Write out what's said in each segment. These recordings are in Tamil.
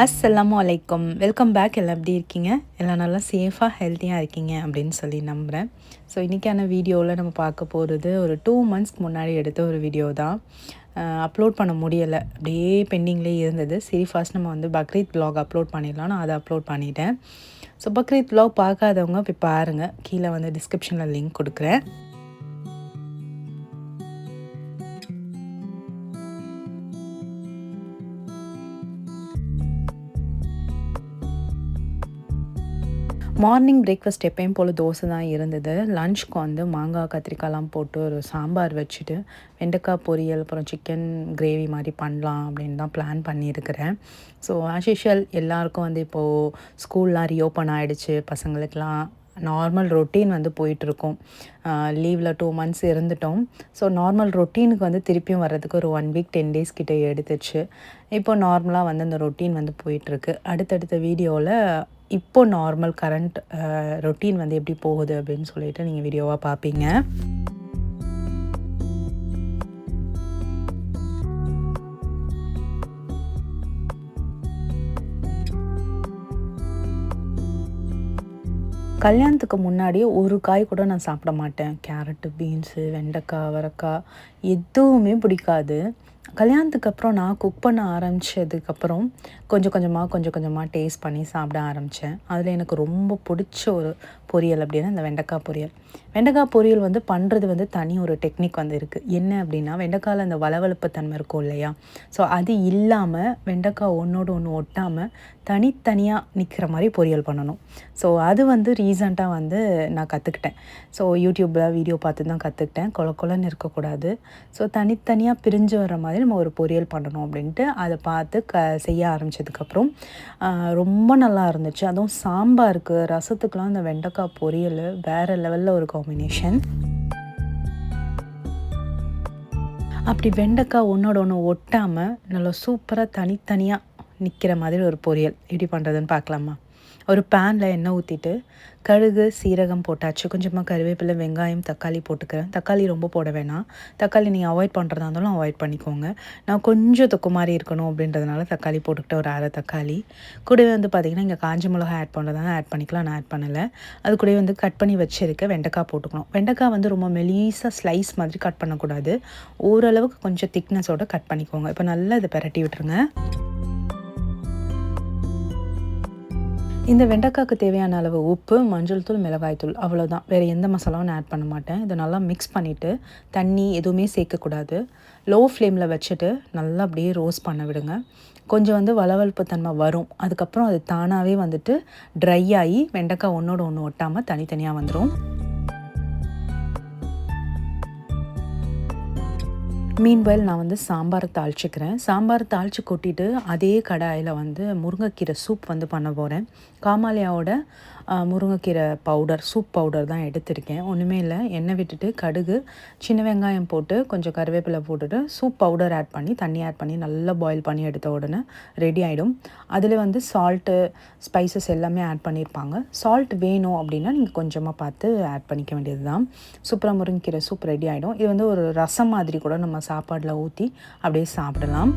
அஸ்ஸலாமு அலைக்கும் வெல்கம் பேக் எல்லாம் எப்படி இருக்கீங்க? எல்லாம் நல்லா சேஃபாக ஹெல்த்தியாக இருக்கீங்க அப்படின்னு சொல்லி நம்புகிறேன் ஸோ இன்றைக்கான வீடியோவில் நம்ம பார்க்க போகிறது ஒரு டூ மந்த்ஸ்க்கு முன்னாடி எடுத்த ஒரு வீடியோ தான். அப்லோட் பண்ண முடியலை. அப்படியே பெண்டிங்லேயே இருந்தது. சரி ஃபர்ஸ்ட் நம்ம வந்து பக்ரீத் vlog அப்லோட் பண்ணிடலாம். நான் அதை அப்லோட் பண்ணிட்டேன். ஸோ பக்ரீத் ப்ளாக் பார்க்காதவங்க போய் பாருங்கள் கீழே வந்து டிஸ்கிரிப்ஷனில் லிங்க் கொடுக்குறேன். மார்னிங் பிரேக்ஃபாஸ்ட் எப்பயும் போல் தோசை தான் இருந்தது. லஞ்சுக்கு வந்து மாங்காய் கத்திரிக்காய்லாம் போட்டு ஒரு சாம்பார் வச்சுட்டு வெண்டைக்காய் பொரியல் அப்புறம் சிக்கன் கிரேவி மாதிரி பண்ணலாம் அப்படின்னு தான் பிளான் பண்ணியிருக்கிறேன். ஸோ ஆஸ் யூஷுவல் எல்லாருக்கும் வந்து இப்போது ஸ்கூல்லாம் ரீஓப்பன் ஆகிடுச்சு பசங்களுக்கெலாம் நார்மல் ரொட்டீன் வந்து போயிட்டுருக்கோம். லீவில் டூ மந்த்ஸ் இருந்துட்டோம். ஸோ நார்மல் ரொட்டீனுக்கு வந்து திருப்பியும் வர்றதுக்கு ஒரு ஒன் வீக் டென் டேஸ் கிட்டே எடுத்துச்சு. இப்போ நார்மலாக வந்து அந்த ரொட்டீன் வந்து போயிட்டுருக்கு. அடுத்தடுத்த வீடியோவில் இப்போ நார்மல் கரண்ட் ரொட்டீன் வந்து எப்படி போகுது அப்படின்னு சொல்லிட்டு நீங்கள் வீடியோவாக பார்ப்பீங்க கல்யாணத்துக்கு முன்னாடி ஒரு காய் கூட நான் சாப்பிட மாட்டேன். கேரட்டு பீன்ஸு வெண்டைக்காய் அவரைக்காய் எதுவுமே பிடிக்காது. கல்யாணத்துக்கு அப்புறம் நான் குக் பண்ண ஆரம்பித்ததுக்கப்புறம் கொஞ்சம் கொஞ்சமாக கொஞ்சம் கொஞ்சமாக டேஸ்ட் பண்ணி சாப்பிட ஆரம்பித்தேன் அதில் எனக்கு ரொம்ப பிடிச்ச ஒரு பொரியல் அப்படின்னா இந்த வெண்டைக்காய் பொரியல். வெண்டைக்காய் பொரியல் வந்து பண்ணுறது வந்து தனி ஒரு டெக்னிக் வந்து இருக்குது என்ன அப்படின்னா வெண்டைக்காயில் அந்த வளவளப்பு தன்மை இருக்கும் இல்லையா? ஸோ அது இல்லாமல் வெண்டைக்காய் ஒன்றோடு ஒன்று ஒட்டாமல் தனித்தனியாக நிற்கிற மாதிரி பொரியல் பண்ணணும். ஸோ அது வந்து ரீசண்டாக வந்து நான் கற்றுக்கிட்டேன் ஸோ யூடியூப்பில் வீடியோ பார்த்து தான் கற்றுக்கிட்டேன் கொல கொலன்னு இருக்கக்கூடாது. ஸோ தனித்தனியாக பிரிஞ்சு வர மாதிரி நம்ம ஒரு பொரியல் பண்ணணும் அப்படின்ட்டு அதை பார்த்து க செய்ய ஆரம்பித்ததுக்கப்புறம் ரொம்ப நல்லா இருந்துச்சு. அதுவும் சாம்பாருக்கு ரசத்துக்கெலாம் அந்த வெண்டைக்காய் பொரியல் வேறு லெவலில் ஒரு காம்பினேஷன் அப்படி வெண்டைக்காய் ஒன்றோட ஒன்று ஒட்டாமல் நல்லா சூப்பராக தனித்தனியாக நிற்கிற மாதிரி ஒரு பொரியல். எப்படி பண்ணுறதுன்னு பார்க்கலாமா? ஒரு பேனில் எண்ணெய் ஊற்றிட்டு கடுகு சீரகம் போட்டாச்சு. கொஞ்சமாக கருவேப்பிலை வெங்காயம் தக்காளி போட்டுக்கிறேன். தக்காளி ரொம்ப போட வேணாம். தக்காளி நீங்கள் அவாய்ட் பண்ணுறதா இருந்தாலும் அவாய்ட் பண்ணிக்கோங்க. நான் கொஞ்சம் தொக்கு மாதிரி இருக்கணும் அப்படின்றதுனால தக்காளி போட்டுக்கிட்டு ஒரு அரை தக்காளி. கூடவே வந்து பார்த்திங்கன்னா இங்கே காஞ்ச மிளகா ஆட் பண்ணுறதா ஆட் பண்ணிக்கலாம். நான் ஆட் பண்ணலை. அது கூடவே வந்து கட் பண்ணி வச்சிருக்க வெண்டைக்காய் போட்டுக்கணும். வெண்டைக்காய் வந்து ரொம்ப மெலீஸாக ஸ்லைஸ் மாதிரி கட் பண்ணக்கூடாது. ஓரளவுக்கு கொஞ்சம் திக்னஸோட கட் பண்ணிக்கோங்க. இப்போ நல்லா இதை பெரட்டி விட்டுருங்க. இந்த வெண்டைக்காய்க்கு தேவையான அளவு உப்பு மஞ்சள் தூள் மிளகாய் தூள் அவ்வளோதான் வேறு எந்த மசாலாவும் நான் ஆட் பண்ண மாட்டேன். இதை நல்லா மிக்ஸ் பண்ணிவிட்டு தண்ணி எதுவுமே சேர்க்கக்கூடாது. லோ ஃப்ளேமில் வச்சுட்டு நல்லா அப்படியே ரோஸ்ட் பண்ண விடுங்க. கொஞ்சம் வந்து வளவளப்பு தன்மை வரும். அதுக்கப்புறம் அது தானாகவே வந்துட்டு ட்ரை ஆகி வெண்டைக்காய் ஒன்றோட ஒன்று ஒட்டாமல் தனித்தனியாக வந்துடும் மீன்வயல் நான் வந்து சாம்பாரை தாளிச்சிக்கிறேன். சாம்பார் தாளித்து கொட்டிட்டு அதே கடாயில் வந்து முருங்கைக்கீரை சூப் வந்து பண்ண போகிறேன் காமாலியாவோட முருங்கைக்கீரை பவுடர் சூப் பவுடர் தான் எடுத்திருக்கேன். ஒன்றுமே இல்லை. எண்ணெய் விட்டுட்டு கடுகு சின்ன வெங்காயம் போட்டு கொஞ்சம் கருவேப்பிலை போட்டுட்டு சூப் பவுடர் ஆட் பண்ணி தண்ணி ஆட் பண்ணி நல்லா பாயில் பண்ணி எடுத்த உடனே ரெடி ஆகிடும் அதில் வந்து சால்ட்டு ஸ்பைசஸ் எல்லாமே ஆட் பண்ணியிருப்பாங்க சால்ட் வேணும் அப்படின்னா நீங்கள் கொஞ்சமாக பார்த்து ஆட் பண்ணிக்க வேண்டியது தான் சூப்பராக முருங்கைக்கீரை சூப் ரெடி ஆகிடும் இது வந்து ஒரு ரசம் மாதிரி கூட நம்ம சாப்பாடில் ஊற்றி அப்படியே சாப்பிடலாம்.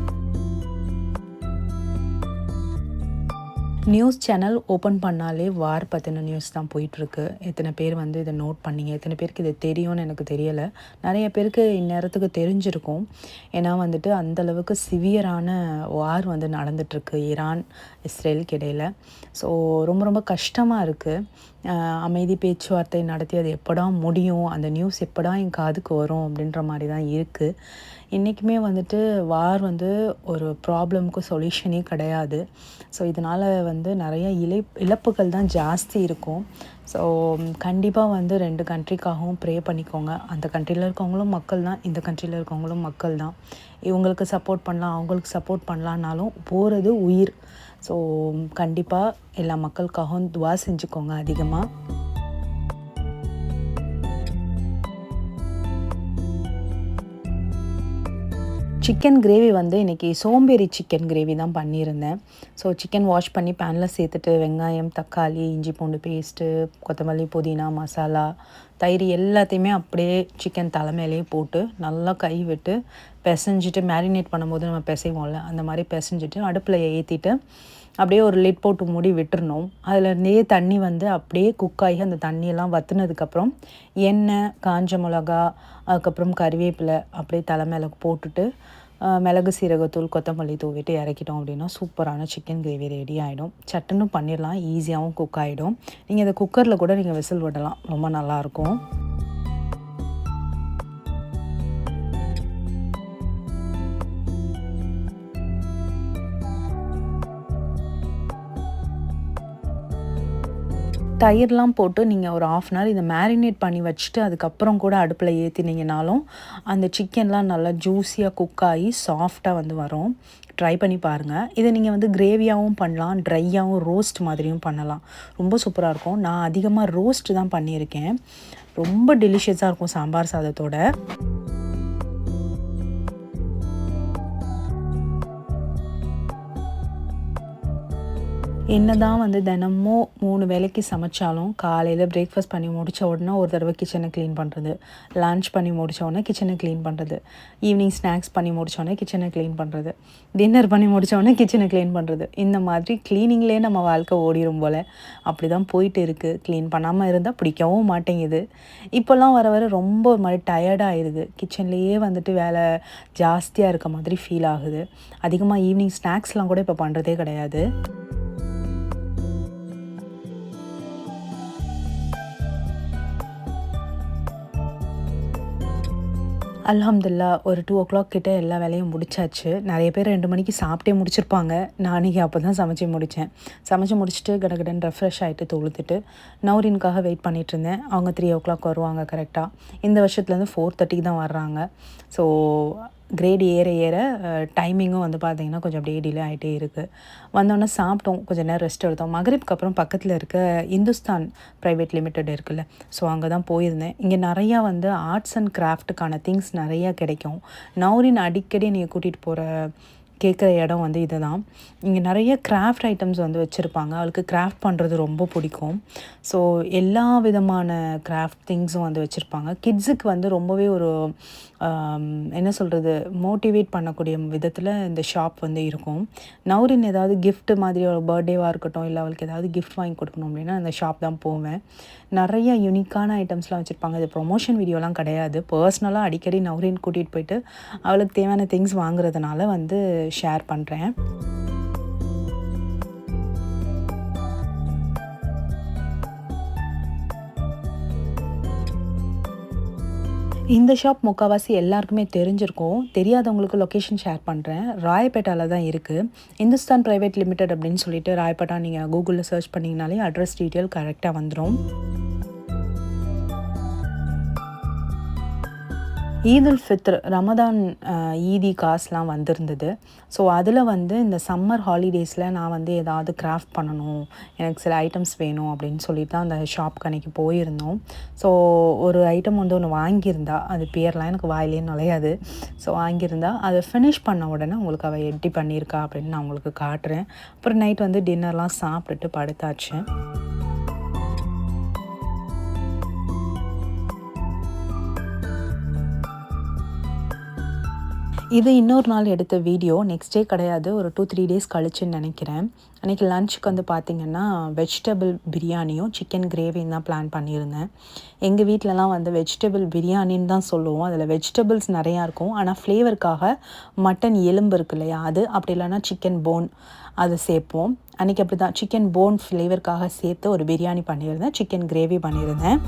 நியூஸ் சேனல் ஓப்பன் பண்ணாலே வார் பற்றின நியூஸ் தான் போயிட்டுருக்கு. எத்தனை பேர் வந்து இதை நோட் பண்ணிங்க? எத்தனை பேருக்கு இது தெரியும்னு எனக்கு தெரியலை. நிறைய பேருக்கு இந்நேரத்துக்கு தெரிஞ்சிருக்கும். ஏன்னா வந்துட்டு அந்தளவுக்கு சிவியரான வார் வந்து நடந்துகிட்ருக்கு ஈரான் இஸ்ரேலுக்கு இடையில். ஸோ ரொம்ப ரொம்ப கஷ்டமாக இருக்குது அமைதி பேச்சுவார்த்தை நடத்தி அது எப்படா முடியும்? அந்த நியூஸ் எப்படா என் காதுக்கு வரும்? அப்படின்ற மாதிரி தான் இருக்குது இன்றைக்குமே வந்துட்டு வார் வந்து ஒரு ப்ராப்ளமுக்கு சொல்யூஷனே கிடையாது. ஸோ இதனால் வந்து நிறைய இழை இழப்புகள் தான் ஜாஸ்தி இருக்கும். ஸோ கண்டிப்பாக வந்து ரெண்டு கண்ட்ரிக்காகவும் ப்ரே பண்ணிக்கோங்க. அந்த கண்ட்ரியில் இருக்கவங்களும் மக்கள் தான் இந்த கண்ட்ரியில் இருக்கவங்களும் மக்கள் தான். இவங்களுக்கு சப்போர்ட் பண்ணலாம் அவங்களுக்கு சப்போர்ட் பண்ணலான்னாலும் போகிறது உயிர். ஸோ கண்டிப்பாக எல்லா மக்களுக்காகவும் துவா செஞ்சுக்கோங்க அதிகமாக சிக்கன் கிரேவி வந்து இன்றைக்கி சோம்பேறி சிக்கன் கிரேவி தான் பண்ணியிருந்தேன். ஸோ சிக்கன் வாஷ் பண்ணி பேனில் சேர்த்துட்டு வெங்காயம் தக்காளி இஞ்சி பூண்டு பேஸ்ட்டு கொத்தமல்லி புதினா மசாலா தயிர் எல்லாத்தையுமே அப்படியே சிக்கன் தலைமையிலேயே போட்டு நல்லா கை விட்டு பிசைஞ்சிட்டு மேரினேட் பண்ணும்போது நம்ம பிசைவோம்ல அந்த மாதிரி பிசைஞ்சிட்டு அடுப்பில் ஏற்றிட்டு அப்படியே ஒரு லிட் போட்டு மூடி விட்டுறணும். அதுலேருந்தே தண்ணி வந்து அப்படியே குக் ஆகி அந்த தண்ணியெல்லாம் வற்றுனதுக்கப்புறம் எண்ணெய் காஞ்ச மிளகா அதுக்கப்புறம் கறிவேப்பிலை அப்படியே தலை மேலே போட்டுட்டு மிளகு சீரகத்தூள் கொத்தமல்லி தூவிட்டு இறக்கிட்டோம் அப்படின்னா சூப்பரான சிக்கன் கிரேவி ரெடி ஆகிடும் சட்டுன்னு பண்ணிடலாம் ஈஸியாகவும் குக் ஆகிடும் நீங்கள் இதை குக்கரில் கூட நீங்கள் விசில் விடலாம். ரொம்ப நல்லாயிருக்கும் தயிர்லாம் போட்டு நீங்கள் ஒரு ஆஃப் அன் ஹவர் இதை மேரினேட் பண்ணி வச்சுட்டு அதுக்கப்புறம் கூட அடுப்பில் ஏற்றினீங்கனாலும் அந்த சிக்கன்லாம் நல்லா ஜூஸியாக குக் ஆகி சாஃப்டாக வந்து வரும். ட்ரை பண்ணி பாருங்கள் இதை நீங்கள் வந்து கிரேவியாகவும் பண்ணலாம் ட்ரையாகவும் ரோஸ்ட் மாதிரியும் பண்ணலாம். ரொம்ப சூப்பராக இருக்கும். நான் அதிகமாக ரோஸ்ட் தான் பண்ணியிருக்கேன். ரொம்ப டெலிஷியஸாக இருக்கும் சாம்பார் சாதத்தோட. என்னதான் வந்து தினமும் மூணு வேளைக்கு சமைச்சாலும் காலையில் பிரேக்ஃபாஸ்ட் பண்ணி முடிச்ச உடனே ஒரு தடவை கிச்சனை க்ளீன் பண்ணுறது லன்ச் பண்ணி முடிச்ச உடனே கிச்சனை க்ளீன் பண்ணுறது ஈவினிங் ஸ்நாக்ஸ் பண்ணி முடித்தோடனே கிச்சனை க்ளீன் பண்ணுறது டின்னர் பண்ணி முடித்தோடனே கிச்சனை க்ளீன் பண்ணுறது இந்த மாதிரி க்ளீனிங்லேயே நம்ம வாழ்க்கை ஓடிடும் போல். அப்படி தான் போயிட்டு இருக்குது க்ளீன் பண்ணாமல் இருந்தால் பிடிக்கவும் மாட்டேங்குது. இப்போல்லாம் வர வர ரொம்ப ஒரு மாதிரி டயர்டாகிடுது கிச்சன்லேயே வந்துட்டு வேலை ஜாஸ்தியாக இருக்க மாதிரி ஃபீல் ஆகுது. அதிகமாக ஈவினிங் ஸ்நாக்ஸ்லாம் கூட இப்போ பண்ணுறதே கிடையாது. அல்ஹம்துலில்லா ஒரு டூ ஓ கிளாக் கிட்டே எல்லா வேலையும் முடிச்சாச்சு. நிறைய பேர் ரெண்டு மணிக்கு சாப்பிட்டே முடிச்சிருப்பாங்க. நாளைக்கு அப்போ தான் சமைச்சு முடித்தேன் சமைச்சு முடிச்சுட்டு கடகடன் ரெஃப்ரெஷ் ஆகிட்டு தொழுத்துட்டு நௌரின்காக வெயிட் பண்ணிகிட்டு இருந்தேன். அவங்க த்ரீ ஓ கிளாக் வருவாங்க கரெக்டாக இந்த வருஷத்துலேருந்து ஃபோர் தேர்ட்டிக்கு தான் வர்றாங்க. ஸோ கிரேட் ஏற ஏற டைமிங்கும் வந்து பார்த்திங்கன்னா கொஞ்சம் அப்படியே டிலே ஆகிட்டே இருக்குது வந்தோடனே சாப்பிட்டோம் கொஞ்சம் நேரம் ரெஸ்ட் எடுத்தோம். மகரிப்க்கு அப்புறம் பக்கத்தில் இருக்க இந்துஸ்தான் ப்ரைவேட் லிமிடெட் இருக்குல்ல ஸோ அங்கே தான் போயிருந்தேன். இங்கே நிறையா வந்து ஆர்ட்ஸ் அண்ட் கிராஃப்ட்டுக்கான திங்ஸ் நிறையா கிடைக்கும். நௌரின் அடிக்கடி நீங்கள் கூட்டிகிட்டு போகிற கேட்குற இடம் வந்து இதுதான். இங்கே நிறைய கிராஃப்ட் ஐட்டம்ஸ் வந்து வச்சுருப்பாங்க. அவளுக்கு கிராஃப்ட் பண்ணுறது ரொம்ப பிடிக்கும். ஸோ எல்லா விதமான கிராஃப்ட் திங்ஸும் வந்து வச்சுருப்பாங்க. கிட்ஸுக்கு வந்து ரொம்பவே ஒரு என்ன சொல்கிறது மோட்டிவேட் பண்ணக்கூடிய விதத்தில் இந்த ஷாப் வந்து இருக்கும். நௌரின் ஏதாவது கிஃப்ட் மாதிரி ஒரு பர்த்டேவாக இருக்கட்டும் இல்லை அவளுக்கு ஏதாவது கிஃப்ட் வாங்கி கொடுக்கணும் அப்படின்னா அந்த ஷாப் தான் போவேன். நிறைய யூனிக்கான ஐட்டம்ஸ்லாம் வச்சுருப்பாங்க. இது ப்ரொமோஷன் வீடியோலாம் கிடையாது. பர்சனலாக அடிக்கடி நவரின் கூட்டிகிட்டு போயிட்டு அவளுக்கு தேவையான திங்ஸ் வாங்குறதுனால வந்து ஷேர் பண்ணுறேன் இந்த ஷாப் முக்கால்வாசி எல்லாருக்குமே தெரிஞ்சிருக்கும். தெரியாதவங்களுக்கு லொக்கேஷன் ஷேர் பண்ணுறேன் ராயப்பேட்டாவில் தான் இருக்குது இந்துஸ்தான் ப்ரைவேட் லிமிடெட் அப்படின்னு சொல்லிட்டு ராயப்பேட்டா நீங்கள் கூகுளில் சர்ச் பண்ணிங்கனாலே அட்ரஸ் டீட்டெயில் கரெக்டாக வந்துடும் ஈதுல் ஃபித்ர் ரமதான் ஈதி காசுலாம் வந்திருந்தது. ஸோ அதில் வந்து இந்த சம்மர் ஹாலிடேஸில் நான் வந்து ஏதாவது கிராஃப்ட் பண்ணணும் எனக்கு சில ஐட்டம்ஸ் வேணும் அப்படின்னு சொல்லிட்டு தான் அந்த ஷாப்க்கு அன்றைக்கி போயிருந்தோம். ஸோ ஒரு ஐட்டம் வந்து ஒன்று வாங்கியிருந்தா அது பேர்லாம் எனக்கு வாயிலே நுழையாது. ஸோ வாங்கியிருந்தா அதை ஃபினிஷ் பண்ண உடனே உங்களுக்கு அவள் எப்படி பண்ணியிருக்கா அப்படின்னு நான் உங்களுக்கு காட்டுறேன். அப்புறம் நைட் வந்து டின்னர்லாம் சாப்பிட்டுட்டு படுத்தாச்சு. இது இன்னொரு நாள் எடுத்த வீடியோ. நெக்ஸ்ட் டே கிடையாது. ஒரு டூ த்ரீ டேஸ் கழிச்சுன்னு நினைக்கிறேன். அன்றைக்கி லஞ்சுக்கு வந்து பார்த்திங்கன்னா வெஜிடபிள் பிரியாணியும் சிக்கன் கிரேவியும் தான் பிளான் பண்ணியிருந்தேன். எங்கள் வீட்டிலலாம் வந்து வெஜிடபிள் பிரியாணின்னு தான் சொல்லுவோம். அதில் வெஜிடபிள்ஸ் நிறையா இருக்கும். ஆனால் ஃப்ளேவருக்காக மட்டன் எலும்பு இருக்கு இல்லையா? அது அப்படி இல்லைன்னா சிக்கன் போன் அது சேர்ப்போம். அன்றைக்கி அப்படி தான் சிக்கன் போன் ஃப்ளேவருக்காக சேர்த்து ஒரு பிரியாணி பண்ணியிருந்தேன். சிக்கன் கிரேவி பண்ணியிருந்தேன்.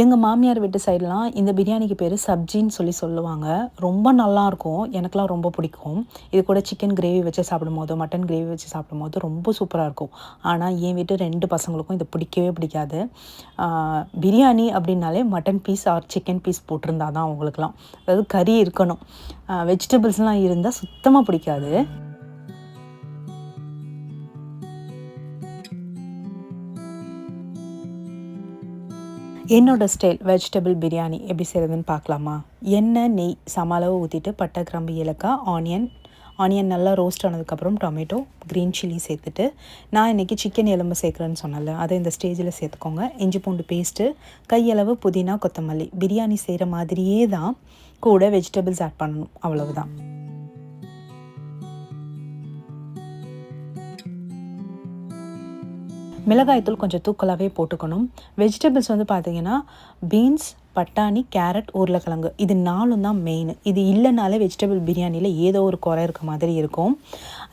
எங்கள் மாமியார் வீட்டு சைட்லாம் இந்த பிரியாணிக்கு பேர் சப்ஜின்னு சொல்லி சொல்லுவாங்க. ரொம்ப நல்லாயிருக்கும் எனக்குலாம் ரொம்ப பிடிக்கும். இது கூட சிக்கன் கிரேவி வச்சு சாப்பிடும் போது மட்டன் கிரேவி வச்சு சாப்பிடும் போது ரொம்ப சூப்பராக இருக்கும். ஆனால் என் வீட்டு ரெண்டு பசங்களுக்கும் இது பிடிக்கவே பிடிக்காது. பிரியாணி அப்படின்னாலே mutton piece or chicken piece போட்டிருந்தா தான் அவங்களுக்குலாம் அதாவது கறி இருக்கணும். வெஜிடபிள்ஸ்லாம் இருந்தால் சுத்தமாக பிடிக்காது. என்னோட ஸ்டைல் வெஜிடபிள் பிரியாணி எப்படி செய்கிறதுன்னு பார்க்கலாமா? எண்ணெய் நெய் சம அளவு ஊற்றிட்டு பட்டை கிராம்பு ஏலக்காய் ஆனியன் ஆனியன் நல்லா ரோஸ்ட் ஆனதுக்கப்புறம் டொமேட்டோ க்ரீன் சில்லி சேர்த்துட்டு நான் இன்றைக்கி சிக்கன் எலும்பு சேர்க்குறேன்னு சொன்னல அதை இந்த ஸ்டேஜில் சேர்த்துக்கோங்க. இஞ்சி பூண்டு பேஸ்ட்டு கையளவு புதினா கொத்தமல்லி. பிரியாணி செய்கிற மாதிரியே தான் கூட வெஜிடபிள்ஸ் ஆட் பண்ணணும். அவ்வளவுதான். மிளகாய்த்தூள் கொஞ்சம் தூக்கலாகவே போட்டுக்கணும். வெஜிடபிள்ஸ் வந்து பார்த்தீங்கன்னா பீன்ஸ் பட்டாணி கேரட் உருளைக்கிழங்கு இது நாலும் தான் மெயின் இது இல்லைனாலே வெஜிடபிள் பிரியாணியில் ஏதோ ஒரு குறை இருக்க மாதிரி இருக்கும்.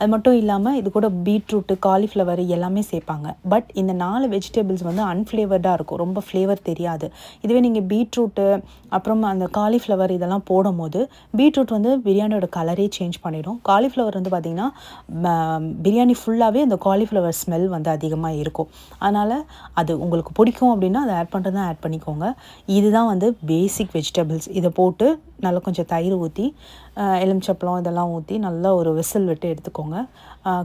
அது மட்டும் இல்லாமல் இது கூட பீட்ரூட்டு காலிஃப்ளவர் எல்லாமே சேர்ப்பாங்க. பட் இந்த நாலு வெஜிடபிள்ஸ் வந்து அன்ஃப்ளேவர்டாக இருக்கும். ரொம்ப ஃப்ளேவர் தெரியாது. இதுவே நீங்கள் பீட்ரூட்டு அப்புறம் அந்த காலிஃப்ளவர் இதெல்லாம் போடும்போது பீட்ரூட் வந்து பிரியாணியோட கலரே சேஞ்ச் பண்ணிடும். காலிஃப்ளவர் வந்து பார்த்திங்கன்னா பிரியாணி ஃபுல்லாகவே அந்த காலிஃப்ளவர் ஸ்மெல் வந்து அதிகமாக இருக்கும். அதனால் அது உங்களுக்கு பிடிக்கும் அப்படின்னா அதை ஆட் பண்ணுறது தான் ஆட் பண்ணிக்கோங்க. இதுதான் வந்து பேசிக் வெஜிடபிள்ஸ் இதை போட்டு நல்லா கொஞ்சம் தயிர் ஊற்றி எலுமிச்சப்பழம் இதெல்லாம் ஊற்றி நல்லா ஒரு விசில் விட்டு எடுத்துக்கோங்க.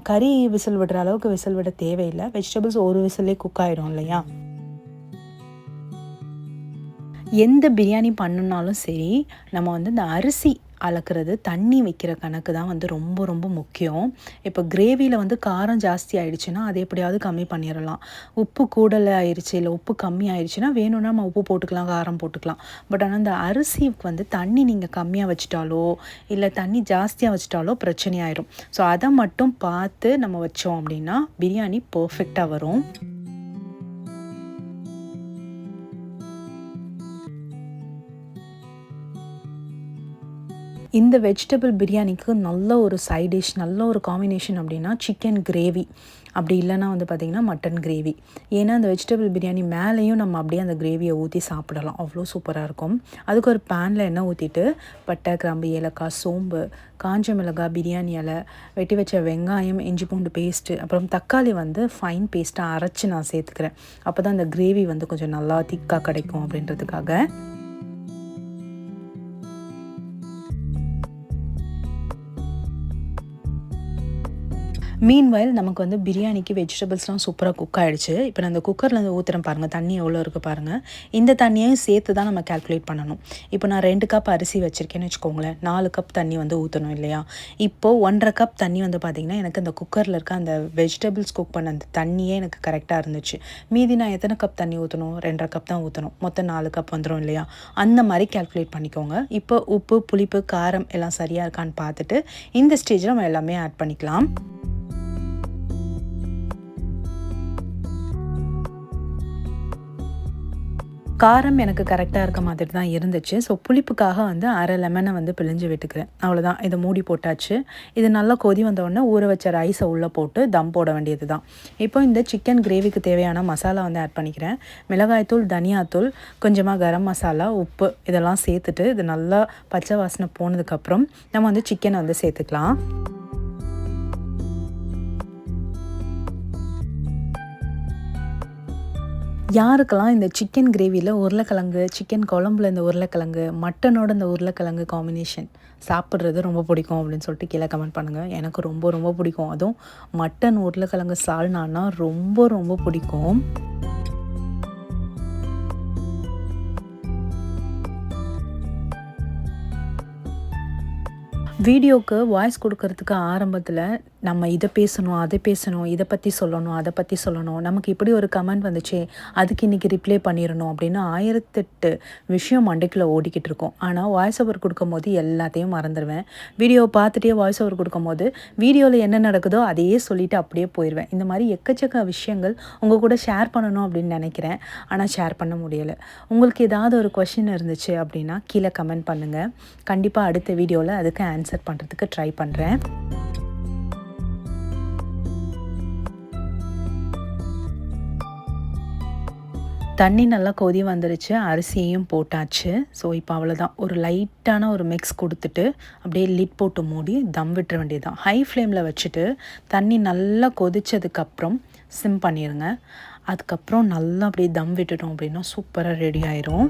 கறி விசில் விடுற அளவுக்கு விசில் விட தேவையில்லை. வெஜிடபிள்ஸ் ஒரு விசிலே குக் ஆகிடும் இல்லையா? எந்த பிரியாணி பண்ணுனாலும் சரி நம்ம வந்து இந்த அரிசி அளக்கிறது தண்ணி வைக்கிற கணக்கு தான் வந்து ரொம்ப ரொம்ப முக்கியம். இப்போ கிரேவியில் வந்து காரம் ஜாஸ்தி ஆயிடுச்சுன்னா அதை எப்படியாவது கம்மி பண்ணிடலாம் உப்பு கூடலை ஆயிடுச்சு இல்லை உப்பு கம்மி ஆயிடுச்சுன்னா வேணும்னா நம்ம உப்பு போட்டுக்கலாம் காரம் போட்டுக்கலாம். பட் ஆனால் அந்த அரிசிக்கு வந்து தண்ணி நீங்கள் கம்மியாக வச்சிட்டாலோ இல்லை தண்ணி ஜாஸ்தியாக வச்சிட்டாலோ பிரச்சனையாயிரும். ஸோ அதை மட்டும் பார்த்து நம்ம வச்சோம் அப்படின்னா பிரியாணி பர்ஃபெக்டாக வரும். இந்த வெஜிடபிள் பிரியாணிக்கு நல்ல ஒரு சைட் டிஷ் நல்ல ஒரு காம்பினேஷன் அப்படின்னா சிக்கன் கிரேவி அப்படி இல்லைன்னா வந்து பார்த்திங்கன்னா மட்டன் கிரேவி ஏன்னா அந்த வெஜிடபிள் பிரியாணி மேலேயும் நம்ம அப்படியே அந்த கிரேவியை ஊற்றி சாப்பிடலாம். அவ்வளோ சூப்பராக இருக்கும். அதுக்கு ஒரு பேனில் எண்ணெய் ஊற்றிட்டு பட்டை கிராம்பு ஏலக்காய் சோம்பு காஞ்ச மிளகாய் பிரியாணி இலை வெட்டி வச்ச வெங்காயம் இஞ்சி பூண்டு பேஸ்ட்டு அப்புறம் தக்காளி வந்து ஃபைன் பேஸ்ட்டாக அரைச்சி நான் சேர்த்துக்கிறேன். அப்போ தான் அந்த கிரேவி வந்து கொஞ்சம் நல்லா திக்காக கிடைக்கும் அப்படின்றதுக்காக. மீன் வயல் நமக்கு வந்து பிரியாணிக்கு வெஜிடபிள்ஸ்லாம் சூப்பராக குக் ஆகிடுச்சு இப்போ நான் அந்த குக்கரில் ஊற்றுறேன் பாருங்கள் தண்ணி எவ்வளோ இருக்குது பாருங்கள் இந்த தண்ணியையும் சேர்த்து தான் நம்ம கேல்குலேட் பண்ணணும். இப்போ நான் ரெண்டு கப் அரிசி வச்சுருக்கேன்னு வச்சுக்கோங்களேன். நாலு கப் தண்ணி வந்து ஊற்றணும் இல்லையா? இப்போது ஒன்றரை கப் தண்ணி வந்து பார்த்திங்கன்னா எனக்கு அந்த குக்கரில் இருக்க அந்த வெஜிடபிள்ஸ் குக் பண்ண அந்த தண்ணியே எனக்கு கரெக்டாக இருந்துச்சு. மீதி நான் எத்தனை கப் தண்ணி ஊற்றணும் ரெண்டரை கப் தான் ஊற்றணும் மொத்தம் நாலு கப் வந்துடும் இல்லையா? அந்த மாதிரி கேல்குலேட் பண்ணிக்கோங்க. இப்போ உப்பு புளிப்பு காரம் எல்லாம் சரியாக இருக்கான்னு பார்த்துட்டு இந்த ஸ்டேஜில் நம்ம எல்லாமே ஆட் பண்ணிக்கலாம். காரம் எனக்கு கரெக்டாக இருக்க மாதிரி தான் இருந்துச்சு. ஸோ புளிப்புக்காக வந்து அரை லெமனை வந்து பிழிஞ்சு விட்டுக்கிறேன். அவ்வளோதான் இதை மூடி போட்டாச்சு. இது நல்லா கொதி வந்தோடனே ஊற வச்ச ரைஸை உள்ளே போட்டு தம் போட வேண்டியது தான் இப்போ இந்த சிக்கன் கிரேவிக்கு தேவையான மசாலா வந்து ஆட் பண்ணிக்கிறேன். மிளகாய்த்தூள் தனியாத்தூள் கொஞ்சமாக கரம் மசாலா உப்பு இதெல்லாம் சேர்த்துட்டு இது நல்லா பச்சை வாசனை போனதுக்கப்புறம் நம்ம வந்து சிக்கனை வந்து சேர்த்துக்கலாம். யாருக்கெல்லாம் இந்த சிக்கன் கிரேவியில் உருளைக்கிழங்கு சிக்கன் குழம்புல இந்த உருளைக்கிழங்கு மட்டனோட இந்த உருளைக்கிழங்கு காம்பினேஷன் சாப்பிட்றது ரொம்ப பிடிக்கும் அப்படின்னு சொல்லிட்டு கீழே கமெண்ட் பண்ணுங்கள் எனக்கு ரொம்ப ரொம்ப பிடிக்கும். அதுவும் மட்டன் உருளைக்கிழங்கு சால்னான்னா ரொம்ப ரொம்ப பிடிக்கும். வீடியோவுக்கு வாய்ஸ் கொடுக்கறதுக்கு ஆரம்பத்தில் நம்ம இதை பேசணும் அதை பேசணும் இதை பற்றி சொல்லணும் அதை பற்றி சொல்லணும். நமக்கு இப்படி ஒரு கமெண்ட் வந்துச்சே அதுக்கு இன்றைக்கி ரிப்ளை பண்ணிடணும் அப்படின்னு ஆயிரத்தெட்டு விஷயம் மண்டைக்குள்ளே ஓடிக்கிட்டு இருக்கோம். ஆனால் வாய்ஸ் ஓவர் கொடுக்கும் போது எல்லாத்தையும் மறந்துடுவேன் வீடியோவை பார்த்துட்டே வாய்ஸ் ஓவர் கொடுக்கும் போது வீடியோவில் என்ன நடக்குதோ அதையே சொல்லிவிட்டு அப்படியே போயிடுவேன் இந்த மாதிரி எக்கச்சக்க விஷயங்கள் உங்கள் கூட ஷேர் பண்ணணும் அப்படின்னு நினைக்கிறேன். ஆனால் ஷேர் பண்ண முடியலை. உங்களுக்கு ஏதாவது ஒரு கொஷின் இருந்துச்சு அப்படின்னா கீழே கமெண்ட் பண்ணுங்கள் கண்டிப்பாக அடுத்த வீடியோவில் அதுக்கு ஆன்சர் பண்ணுறதுக்கு ட்ரை பண்ணுறேன் தண்ணி நல்லா கொதி வந்துருச்சு அரிசியையும் போட்டாச்சு. ஸோ இப்போ அவ்வளோதான் ஒரு லைட்டான ஒரு மிக்ஸ் கொடுத்துட்டு அப்படியே லிட் போட்டு மூடி தம் விட்டுற வேண்டியதுதான். ஹை ஃப்ளேமில் வச்சுட்டு தண்ணி நல்லா கொதித்ததுக்கப்புறம் சிம் பண்ணிடுங்க அதுக்கப்புறம் நல்லா அப்படியே தம் விட்டுட்டோம் அப்படின்னா சூப்பராக ரெடி ஆயிரும்.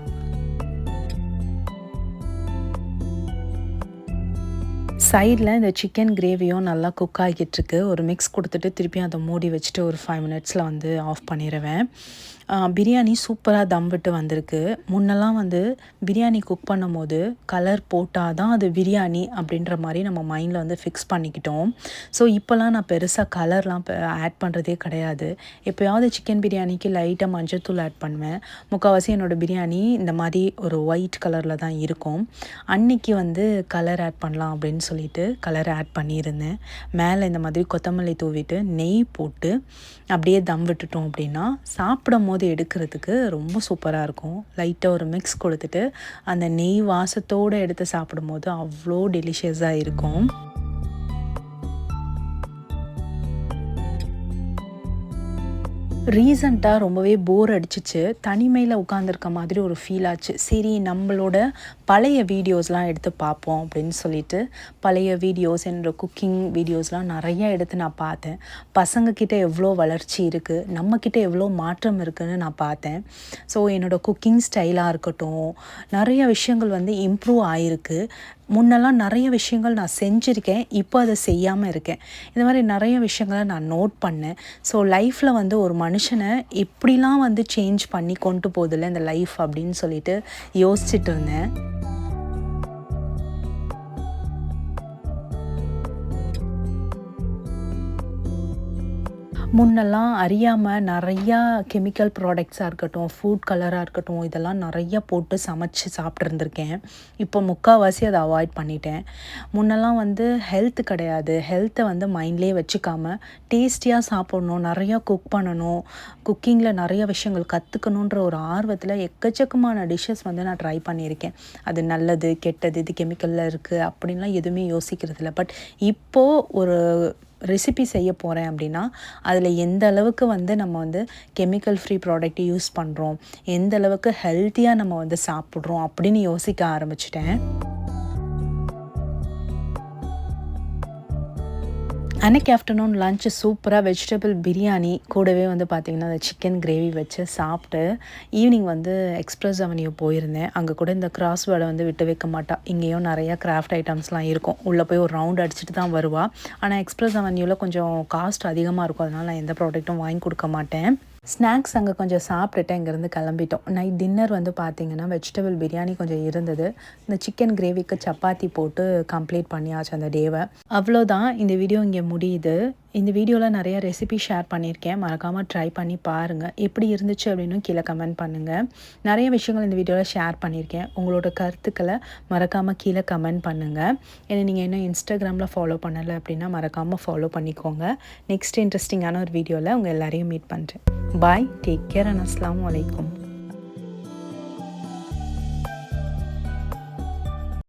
சைடில் இந்த சிக்கன் கிரேவியும் நல்லா குக் ஆகிட்டுருக்கு. ஒரு மிக்ஸ் கொடுத்துட்டு திருப்பியும் அதை மூடி வச்சுட்டு ஒரு ஃபைவ் மினிட்ஸில் வந்து ஆஃப் பண்ணிடுவேன் பிரியாணி சூப்பராக தம் விட்டு வந்திருக்கு. முன்னெல்லாம் வந்து பிரியாணி குக் பண்ணும்போது கலர் போட்டால் தான் அது பிரியாணி அப்படின்ற மாதிரி நம்ம மைண்டில் வந்து ஃபிக்ஸ் பண்ணிக்கிட்டோம். ஸோ இப்போல்லாம் நான் பெருசாக கலர்லாம் ஆட் பண்ணுறதே கிடையாது. எப்போயாவது சிக்கன் பிரியாணிக்கு லைட்டாக மஞ்சத்தூள் ஆட் பண்ணுவேன். முக்கால்வாசி என்னோடய பிரியாணி இந்த மாதிரி ஒரு ஒயிட் கலரில் தான் இருக்கும். அன்னைக்கு வந்து கலர் ஆட் பண்ணலாம் அப்படின்னு சொல்லி சொல்லிட்டு கலரை ஆட் பண்ணியிருந்தேன். மேலே இந்த மாதிரி கொத்தமல்லி தூவிட்டு நெய் போட்டு அப்படியே தம் விட்டுட்டோம் அப்படின்னா சாப்பிடும் போது எடுக்கிறதுக்கு ரொம்ப சூப்பராக இருக்கும். லைட்டாக ஒரு மிக்ஸ் கொடுத்துட்டு அந்த நெய் வாசத்தோடு எடுத்து சாப்பிடும்போது அவ்வளோ டெலிஷியஸாக இருக்கும். ரீசண்டாக ரொம்பவே போர் அடிச்சிச்சு. தனிமையில் உட்காந்துருக்க மாதிரி ஒரு ஃபீல் ஆச்சு. சரி நம்மளோட பழைய வீடியோஸ்லாம் எடுத்து பார்ப்போம் அப்படின்னு சொல்லிட்டு பழைய வீடியோஸ் என்னோட குக்கிங் வீடியோஸ்லாம் நிறைய எடுத்து நான் பார்த்தேன். பசங்கக்கிட்ட எவ்வளோ வளர்ச்சி இருக்குது நம்மக்கிட்ட எவ்வளோ மாற்றம் இருக்குதுன்னு நான் பார்த்தேன். ஸோ என்னோடய குக்கிங் ஸ்டைலாக இருக்கட்டும் நிறைய விஷயங்கள் வந்து இம்ப்ரூவ் ஆகிருக்கு முன்னெல்லாம் நிறைய விஷயங்கள் நான் செஞ்சுருக்கேன் இப்போ அதை செய்யாமல் இருக்கேன். இந்த மாதிரி நிறைய விஷயங்களை நான் நோட் பண்ணேன். ஸோ லைஃப்பில் வந்து ஒரு மனுஷனை எப்படிலாம் வந்து சேஞ்ச் பண்ணி கொண்டு போதில்ல இந்த லைஃப் அப்படின்னு சொல்லிட்டு யோசிச்சுட்டு இருந்தேன். Bye. முன்னெல்லாம் அறியாமல் நிறையா கெமிக்கல் ப்ராடக்ட்ஸாக இருக்கட்டும் ஃபுட் கலராக இருக்கட்டும் இதெல்லாம் நிறைய போட்டு சமைச்சு சாப்பிட்ருந்துருக்கேன் இப்போ முக்கால்வாசி அதை அவாய்ட் பண்ணிட்டேன். முன்னெல்லாம் வந்து ஹெல்த் கிடையாது. ஹெல்த்தை வந்து மைண்ட்லேயே வச்சுக்காமல் டேஸ்டியாக சாப்பிட்ணும் நிறையா குக் பண்ணணும் குக்கிங்கில் நிறைய விஷயங்கள் கற்றுக்கணுன்ற ஒரு ஆர்வத்தில் எக்கச்சக்கமான டிஷ்ஷஸ் வந்து நான் ட்ரை பண்ணியிருக்கேன். அது நல்லது கெட்டது இது கெமிக்கலில் இருக்குது அப்படின்லாம் எதுவுமே யோசிக்கிறது இல்லை பட் இப்போது ஒரு ரெசிபி செய்ய போகிறேன் அப்படின்னா அதில் எந்த அளவுக்கு வந்து நம்ம வந்து கெமிக்கல் ஃப்ரீ ப்ராடக்ட் யூஸ் பண்ணுறோம் எந்த அளவுக்கு ஹெல்த்தியாக நம்ம வந்து சாப்பிட்றோம் அப்படின்னு யோசிக்க ஆரம்பிச்சிட்டேன். அன்னைக்கு ஆஃப்டர்நூன் லஞ்சு சூப்பராக வெஜிடபிள் பிரியாணி கூடவே வந்து பார்த்திங்கன்னா அந்த சிக்கன் கிரேவி வச்சு சாப்பிட்டு ஈவினிங் வந்து எக்ஸ்பிரஸ் அவென்யூ போயிருந்தேன். அங்கே கூட இந்த கிராஸ் வேர்டை வந்து விட்டு வைக்க மாட்டா. இங்கேயும் நிறையா கிராஃப்ட் ஐட்டம்ஸ்லாம் இருக்கும். உள்ளே போய் ஒரு ரவுண்ட் அடிச்சுட்டு தான் வருவாள் ஆனால் எக்ஸ்பிரஸ் அவென்யூவில் கொஞ்சம் காஸ்ட் அதிகமாக இருக்கும். அதனால் நான் எந்த ப்ராடக்ட்டும் வாங்கி கொடுக்க மாட்டேன். ஸ்நாக்ஸ் அங்கே கொஞ்சம் சாப்பிட்டுட்டு இங்கேருந்து கிளம்பிட்டோம். நைட் டின்னர் வந்து பார்த்திங்கன்னா வெஜிடபிள் பிரியாணி கொஞ்சம் இருந்தது. இந்த சிக்கன் கிரேவிக்கு சப்பாத்தி போட்டு கம்ப்ளீட் பண்ணியாச்சு அந்த டேவை. அவ்வளோதான் இந்த வீடியோ இங்கே முடியுது. இந்த வீடியோவில் நிறைய ரெசிபி ஷேர் பண்ணியிருக்கேன். மறக்காமல் ட்ரை பண்ணி பாருங்கள் எப்படி இருந்துச்சு அப்படின்னு கீழே கமெண்ட் பண்ணுங்கள் நிறைய விஷயங்கள் இந்த வீடியோவில் ஷேர் பண்ணியிருக்கேன். உங்களோட கருத்துக்களை மறக்காமல் கீழே கமெண்ட் பண்ணுங்கள் ஏன்னா நீங்கள் இன்னும் இன்ஸ்டாகிராமில் ஃபாலோ பண்ணலை அப்படின்னா மறக்காமல் ஃபாலோ பண்ணிக்கோங்க. நெக்ஸ்ட் இன்ட்ரெஸ்டிங்கான ஒரு வீடியோவில் உங்கள் எல்லாரையும் மீட் பண்ணுறேன் பாய் டேக் கேர் அண்ட் அஸ்லாம் வலைக்கம்